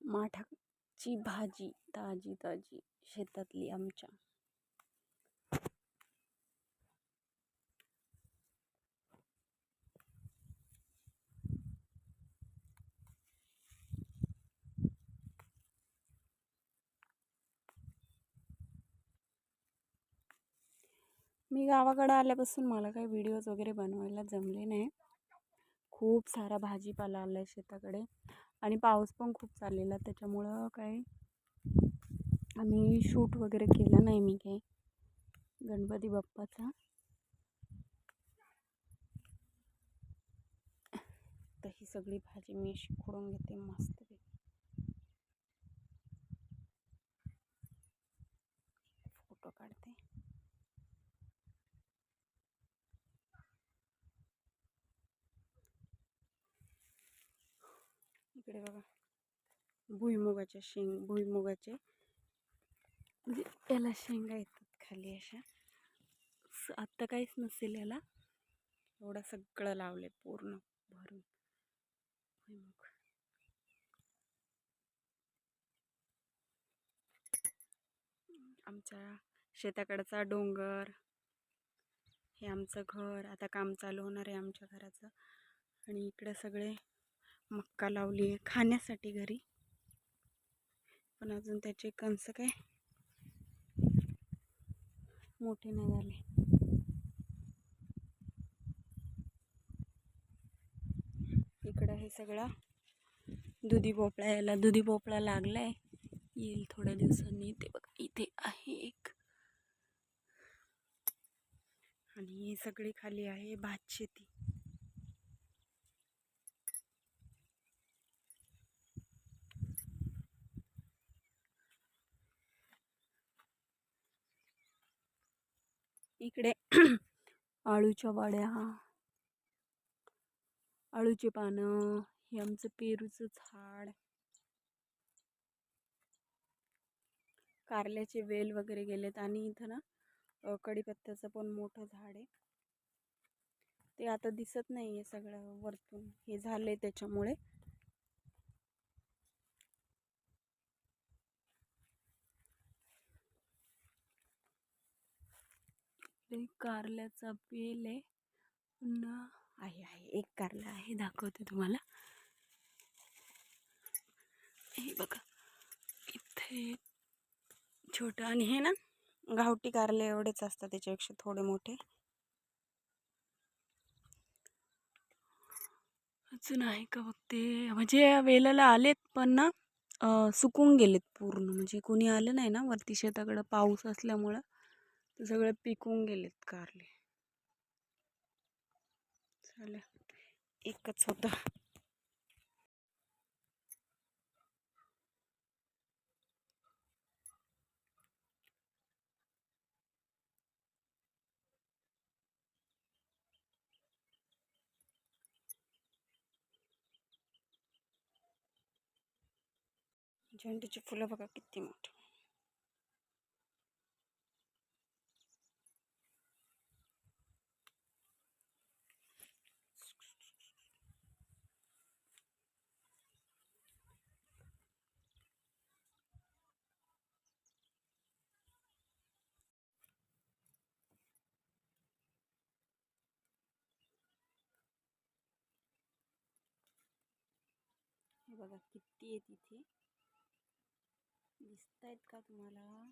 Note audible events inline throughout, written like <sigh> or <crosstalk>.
माठाची भाजी ताजी ताजी शेतातली आमच्या मी गावाकडं आल्यापासून मला काही व्हिडिओज वगैरे बनवायला जमले नाही. खूप सारा भाजीपाला आला आहे शेताकडे आणि पाऊस पण खूप चाललेला त्याच्यामुळं काही आम्ही शूट वगैरे केलं नाही मी काही. गणपती बाप्पाचा. तर ही सगळी भाजी मी अशी खोडून घेते मस्त फोटो काढते. इकडे बघा. भुईमुगाच्या शेंग भुईमुगाचे. म्हणजे याला शेंगा येतात खाली अशा. आत्ता काहीच नसेल याला. एवढं सगळं लावले पूर्ण भरून. भुईमुग. आमच्या शेताकडचा डोंगर. हे आमचं घर. आता काम चालू होणार आहे आमच्या घराचं. आणि इकडे सगळे मक्का लावली आहे खाण्यासाठी घरी. पण अजून त्याचे कणसं काय? मोठे नाही झाले. इकडं हे सगळं. दुधी भोपळा याला दुधी भोपळा लागलाय. येईल थोड्या दिवसांनी. ते बघा इथे आहे एक. आणि हे सगळी खाली आहे भात शेती इकडे <clears throat> आळूच्या वाड्या आळूची पानं हे आमचं पेरूचं झाड. कारल्याचे वेल वगैरे गेलेत आणि इथं ना कडीपत्त्याचं कढीपत्त्याचं पण मोठं झाड आहे. ते आता दिसत नाही आहे सगळं वरतून. हे झालं आहे त्याच्यामुळे. ते कारल्याचा वेल आहे. पुन्हा आहे आहे. एक कारला आहे दाखवते तुम्हाला. हे बघा. इथे छोटं आणि हे ना गावठी कारले एवढेच असतात त्याच्यापेक्षा थोडे मोठे. अजून आहे का बघते म्हणजे वेलाला आलेत पण ना सुकून गेलेत पूर्ण. म्हणजे कोणी आलं नाही ना वरती शेताकडं पाऊस असल्यामुळं. ते सगळे पिकून गेलेत कारले. चालेल एकच होता. झेंडूची फुलं बघा किती मोठी. बघा किती आहे तिथे. दिसत आहेत का तुम्हाला?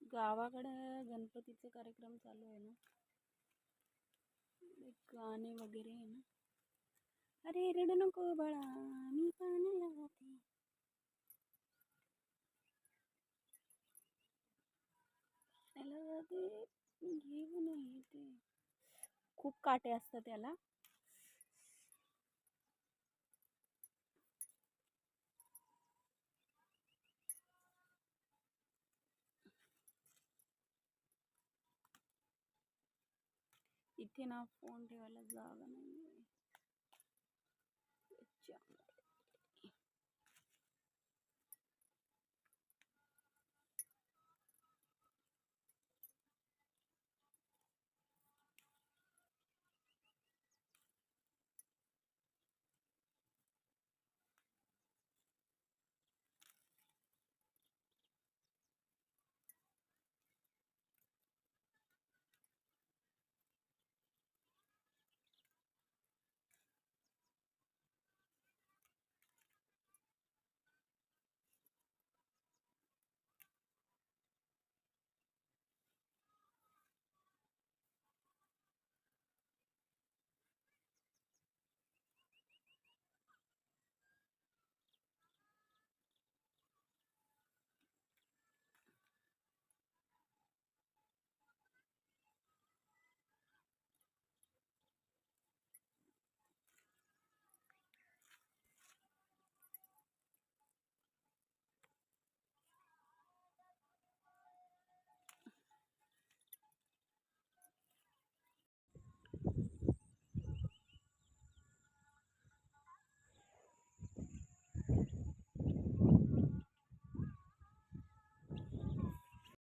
गावाकडं गणपतीचे कार्यक्रम चालू आहे ना? गाणे वगैरे आहे ना? अरे रडू नको बाळा मी पाण्याला जाते त्याला जाते घेऊन येते खूप काटे असतात त्याला. इथे ना फोन ठेवायला जागा नाही